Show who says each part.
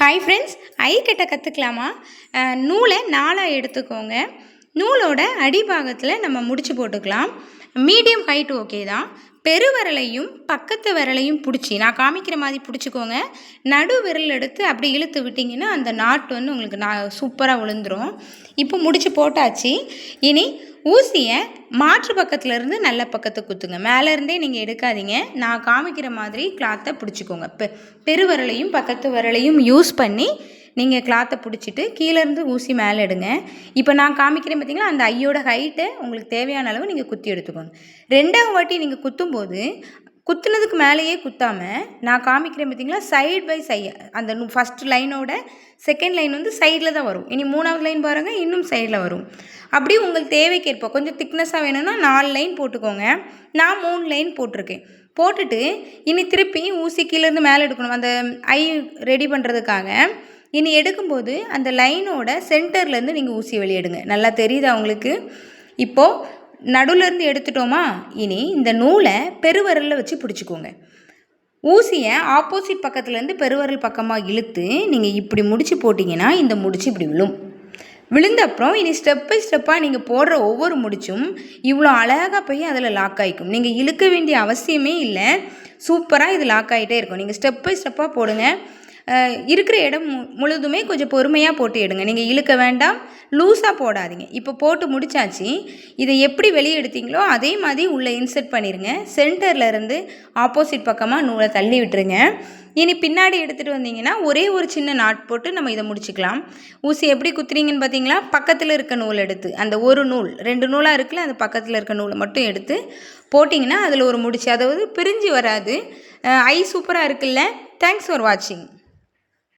Speaker 1: Hi friends I கட்ட கற்றுக்கலாமா நூலை நாலாக எடுத்துக்கோங்க. நூலோட அடிபாகத்தில் நம்ம முடிச்சு போட்டுக்கலாம். மீடியம் ஹைட் ஓகே தான். பெருவிரலையும் பக்கத்து விரலையும் பிடிச்சி நான் காமிக்கிற மாதிரி பிடிச்சிக்கோங்க. நடு விரல் எடுத்து அப்படி இழுத்து விட்டிங்கன்னா அந்த நாட்டு வந்து உங்களுக்கு நான் சூப்பராக விழுந்துரும் இப்போ முடிச்சு போட்டாச்சு. இனி ஊசியை மாற்று பக்கத்துலேருந்து நல்ல பக்கத்துக்கு குத்துங்க. மேலே இருந்தே நீங்கள் எடுக்காதீங்க. நான் காமிக்கிற மாதிரி கிளாத்தை பிடிச்சிக்கோங்க. பெ பெருவிரலையும் பக்கத்து விரலையும் யூஸ் பண்ணி நீங்கள் கிளாத்தை பிடிச்சிட்டு கீழேருந்து ஊசி மேலே எடுங்க. இப்போ நான் காமிக்கிறேன் பார்த்தீங்களா அந்த ஐயோட ஹைட்டை உங்களுக்கு தேவையான அளவு நீங்கள் குத்தி எடுத்துக்கோங்க. ரெண்டாவது வாட்டி நீங்கள் குத்தும்போது குத்துனதுக்கு மேலேயே குத்தாமல் நான் காமிக்கிறேன் பார்த்தீங்களா சைடு பை சை அந்த ஃபஸ்ட் லைனோட செகண்ட் லைன் வந்து சைடில் தான் வரும். இனி மூணாவது லைன் பாருங்கள் இன்னும் சைடில் வரும். அப்படி உங்களுக்கு தேவைக்கேற்ப கொஞ்சம் திக்னஸாக வேணும்னா நாலு லைன் போட்டுக்கோங்க. நான் மூணு லைன் போட்டிருக்கேன். போட்டுட்டு இனி திருப்பி ஊசி கீழேருந்து மேலே எடுக்கணும். அந்த ஐ ரெடி பண்ணுறதுக்காக இனி எடுக்கும்போது அந்த லைனோட சென்டர்லேருந்து நீங்கள் ஊசி வெளியிடுங்க. நல்லா தெரியுதா உங்களுக்கு? இப்போது நடுவுலேருந்து எடுத்துட்டோமா? இனி இந்த நூலை பெருவரலில் வச்சு பிடிச்சிக்கோங்க. ஊசியை ஆப்போசிட் பக்கத்துலேருந்து பெருவரல் பக்கமாக இழுத்து நீங்கள் இப்படி முடிச்சு போட்டிங்கன்னா இந்த முடிச்சு இப்படி விழும். விழுந்த அப்புறம் இனி ஸ்டெப் பை ஸ்டெப்பாக நீங்கள் போடுற ஒவ்வொரு முடிச்சும் இவ்வளோ அழகாக போய் அதில் லாக் ஆகிக்கும் நீங்கள் இழுக்க வேண்டிய அவசியமே இல்லை. சூப்பராக இது லாக் ஆகிட்டே இருக்கும். நீங்கள் ஸ்டெப் பை ஸ்டெப்பாக போடுங்க. இருக்கிற இடம் மு- முழுதுமே கொஞ்சம் பொறுமையாக போட்டு எடுங்க. நீங்கள் இழுக்க வேண்டாம் லூஸாக போடாதீங்க. இப்போ போட்டு முடிச்சாச்சு. இதை எப்படி வெளியே எடுத்தீங்களோ அதே மாதிரி உள்ளே இன்செர்ட் பண்ணிடுங்க சென்டரில் இருந்து ஆப்போசிட் பக்கமாக நூலை தள்ளி விட்டுருங்க. இனி பின்னாடி எடுத்துகிட்டு வந்தீங்கன்னா ஒரே ஒரு சின்ன நாட் போட்டு நம்ம இதை முடிச்சுக்கலாம். ஊசி எப்படி குத்துறீங்கன்னு பார்த்தீங்களா? பக்கத்தில் இருக்க நூல் எடுத்து அந்த ஒரு நூல் ரெண்டு நூலாக இருக்குல்ல அந்த பக்கத்தில் இருக்க நூலை மட்டும் எடுத்து போட்டிங்கன்னா அதில் ஒரு முடிச்சு அதாவது பிரிஞ்சு வராது. ஐ சூப்பராக இருக்குல்ல. தேங்க்ஸ் ஃபார் வாட்சிங்.